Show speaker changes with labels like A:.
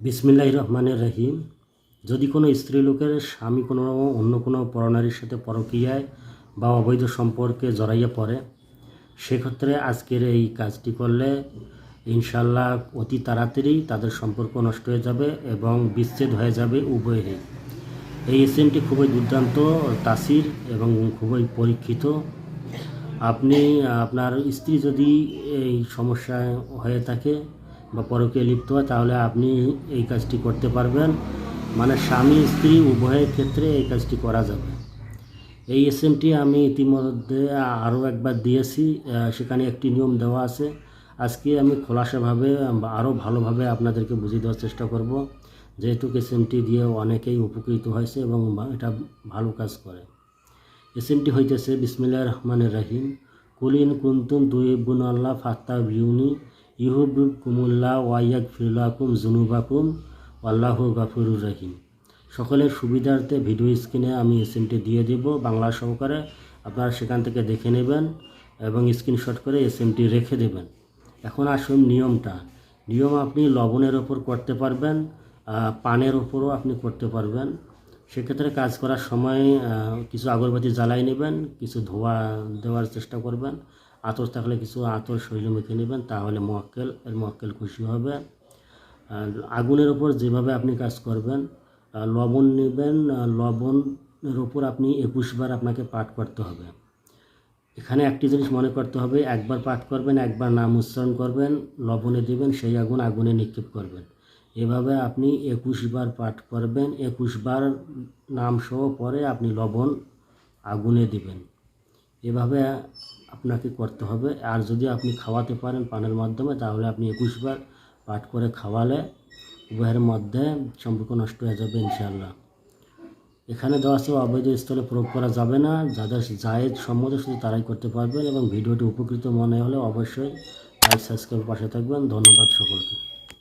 A: বিসমিল্লাহ রহমানের রহিম। যদি কোনো স্ত্রী লোকের স্বামী কোনো অন্য কোনো পরনারীর সাথে পরকীয়ায় বা অবৈধ সম্পর্কে জড়াইয়া পড়ে, সেক্ষেত্রে আজকের এই কাজটি করলে ইনশাল্লাহ অতি তাড়াতাড়ি তাদের সম্পর্ক নষ্ট হয়ে যাবে এবং বিচ্ছেদ হয়ে যাবে উভয়েরই এই এসএমটি খুবই দুর্দান্ত, তাসির এবং খুবই পরীক্ষিত। আপনি, আপনার স্ত্রী যদি এই সমস্যায় হয়ে থাকে বা পরকে লিপ্ত হয়, তাহলে আপনি এই কাজটি করতে পারবেন। মানে স্বামী, স্ত্রী, উভয়ের ক্ষেত্রে এই কাজটি করা যাবে। এই এসএমটি আমি ইতিমধ্যে আরও একবার দিয়েছি সেখানে একটি নিয়ম দেওয়া আছে। আজকে আমি খোলাসাভাবে আরও ভালোভাবে আপনাদেরকে বুঝিয়ে দেওয়ার চেষ্টা করব। যেহেতু এসএমটি দিয়ে অনেকেই উপকৃত হয়েছে এবং এটা ভালো কাজ করে। এস এসএমটি হইতেছে বিসমিল্লা রহমানের রাহিম। কুলিন কুন্তুম দুইবুন আল্লাহ ফাত্তা ভিউনি ইহুব কুমুল্লাহ ওয়াইয়াক ফিরুলাকুম জুনুবাকুম আল্লাহ গাফুরুর রাহিম। সকলের সুবিধার্থে ভিডিও স্ক্রিনে আমি এসএমটি দিয়ে দেব, বাংলা সহকারে আপনারা সেখান থেকে দেখে নেবেন এবং স্ক্রিনশট করে এসএমটি রেখে দেবেন। এখন আসুন নিয়মটা। নিয়ম আপনি লবণের ওপর করতে পারবেন পানের ওপরও আপনি করতে পারবেন। সেক্ষেত্রে কাজ করার সময় কিছু আগরবাতি জ্বালাই নেবেন, কিছু ধোয়া দেওয়ার চেষ্টা করবেন। আতর থাকলে কিছু আতর শরীরে মেখে নেবেন, তাহলে মক্কেল এর মক্কেল খুশি হবে। আগুনের ওপর যেভাবে আপনি কাজ করবেন লবণ নেবেন লবণের ওপর আপনি একুশবার আপনাকে পাঠ করতে হবে। এখানে একটি জিনিস মনে করতে হবে, একবার পাঠ করবেন, একবার নাম উচ্চারণ করবেন, লবণে দেবেন, সেই আগুন আগুনে নিক্ষেপ করবেন। এভাবে আপনি একুশবার পাঠ করবেন একুশবার নাম সহ পরে আপনি লবণ আগুনে দিবেন। এভাবে আপনাকে করতে হবে। আর যদি আপনি খাওয়াতে পারেন পানের মাধ্যমে, তাহলে আপনি একুশবার পাঠ করে খাওয়ালে উভয়ের মধ্যে সম্পর্ক নষ্ট হয়ে যাবে ইনশাআল্লাহ। এখানে দেওয়া আছে, অবৈধ স্থলে প্রয়োগ করা যাবে না। যাদের জায়েজ সম্মত, শুধু তারাই করতে পারবেন এবং ভিডিওটি উপকৃত মনে হলে অবশ্যই লাইক, সাবস্ক্রাইব, পাশে থাকবেন। ধন্যবাদ সকলকে।